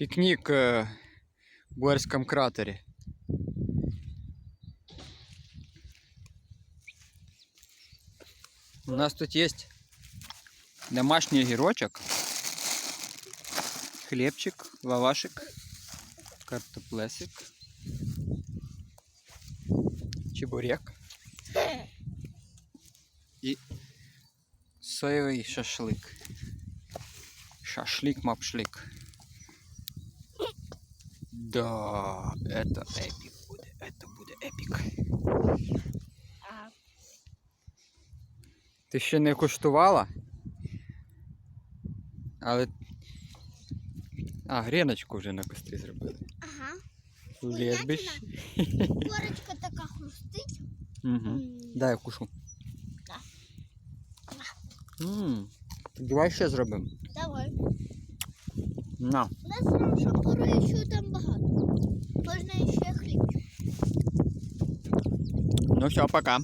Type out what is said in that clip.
Пикник э, в Буэрском кратере. У нас тут есть домашний огірочок, хлебчик, лавашик, картоплесик, чебурек и соевый шашлык. Шашлик-мапшлик. Да, это эпик буде, это буде епік. А, Ти ще не куштувала? Але. А, гріночку вже на кострі зробили. ага. Лєбіж. Корочка така хрустить. Угу. М, Дай я кушу. Да. Ммм. Давай ще зробимо. Давай. На. У нас раніше порою ще там багато. Можна ще хліб. Ну все, пока.